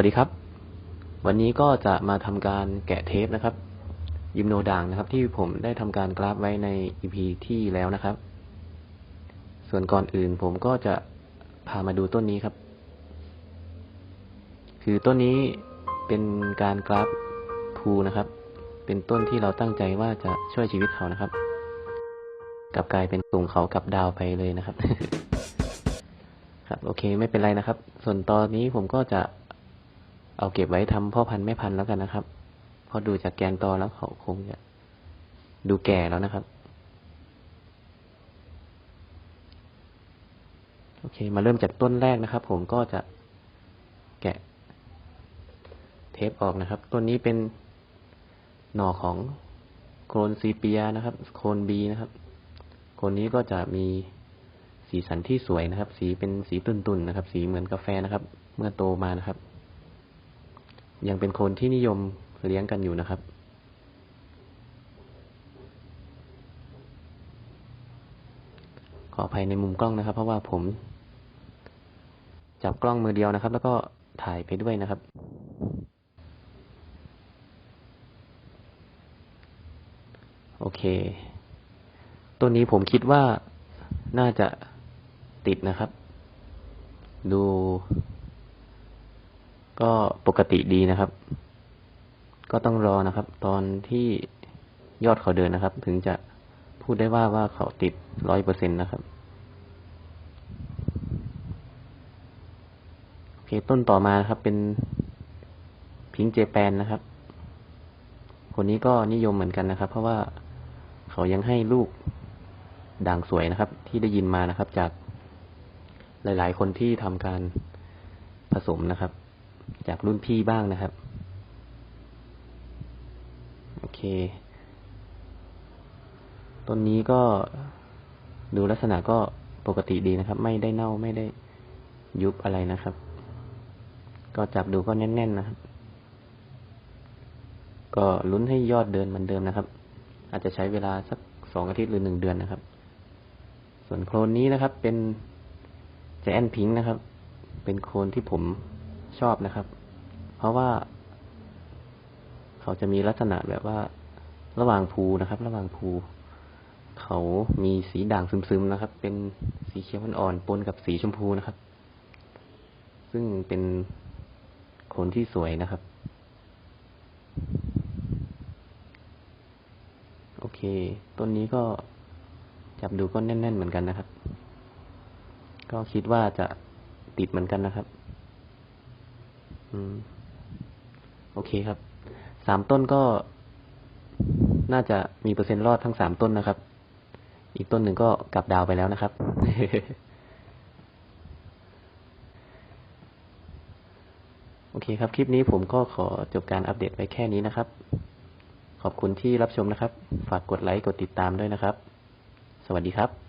วัสดีครับ วันนี้ก็จะมาทำการแกะเทปนะครับ ยิมโนด่างนะครับ ที่ผมได้ทำการกราฟไว้ใน EP ที่แล้วนะครับ ส่วนก่อนอื่นผมก็จะพามาดูต้นนี้ครับ คือต้นนี้เป็นการกราฟภูนะครับ เป็นต้นที่เราตั้งใจว่าจะช่วยชีวิตเขานะครับ กลับกลายเป็นส่งเขากับดาวไปเลยนะครับ ครับ โอเคไม่เป็นไรนะครับ ส่วนตอนนี้ผมก็จะ เอาเก็บไว้ทำพ่อพันธุ์แม่พันธุ์แล้วกันนะครับเพราะดูจากแกนตอแล้วเขาคงจะดูแก่แล้วนะครับ โอเค มาเริ่มจากต้นแรกนะครับ ผมก็จะแกะ เทปออกนะครับต้นนี้เป็นหน่อของโคนซีเปียนะครับ โคนบีนะครับ โคนนี้ก็จะมีสีสันที่สวยนะครับ สีเป็นสีตุ่นๆนะครับ สีเหมือนกาแฟนะครับ เมื่อโตมานะครับ ยังเป็นคนที่นิยมเลี้ยงกันอยู่นะครับ ขออภัยในมุมกล้องนะครับ เพราะว่าผม จับกล้องมือเดียวนะครับ แล้วก็ถ่ายไปด้วยนะครับโอเคต้นนี้ผมคิดว่าน่าจะติดนะครับ ดู ก็ปกติดีนะครับ ก็ต้องรอนะครับ ตอนที่ยอดเขาเดินนะครับ ถึงจะพูดได้ว่าว่าเขาติดร้อยเปอร์เซ็นต์นะครับโอเคต้นต่อมานะครับ เป็นพิงเจแปนนะครับ คนนี้ก็นิยมเหมือนกันนะครับ เพราะว่าเขายังให้ลูกด่างสวยนะครับ ที่ได้ยินมานะครับ จากหลาย ๆ คนที่ทำการผสมนะครับ จากรุ่นพี่บ้างนะครับ โอเค ต้นนี้ก็ดูลักษณะก็ปกติดีนะครับ ไม่ได้เน่าไม่ได้ยุบอะไรนะครับ ก็จับดูก็แน่นๆนะครับ ก็ลุ้นให้ยอดเดินเหมือนเดิมนะครับ อาจจะใช้เวลาสักสองอาทิตย์หรือหนึ่งเดือนนะครับ ส่วนโคลนนี้นะครับ เป็นแจนพิงนะครับ เป็นโคลนที่ผม ชอบนะครับ เพราะว่า เขาจะมีลักษณะแบบว่า ระหว่างภูนะครับ ระหว่างภู เขามีสีด่างซึมๆนะครับ เป็นสีเขียวอ่อนๆปนกับสีชมพูนะครับ ซึ่งเป็นโคนที่สวยนะครับ โอเค ต้นนี้ก็จับดูก็แน่นๆเหมือนกันนะครับ ก็คิดว่าจะติดเหมือนกันนะครับ อืม โอเคครับ สามต้นก็น่าจะมีเปอร์เซ็นต์รอดทั้งสามต้นนะครับ อีกต้นหนึ่งก็กลับดาวไปแล้วนะครับ โอเคครับ คลิปนี้ผมก็ขอจบการอัปเดตไว้แค่นี้นะครับ ขอบคุณที่รับชมนะครับ ฝากกดไลค์ กดติดตามด้วยนะครับ สวัสดีครับ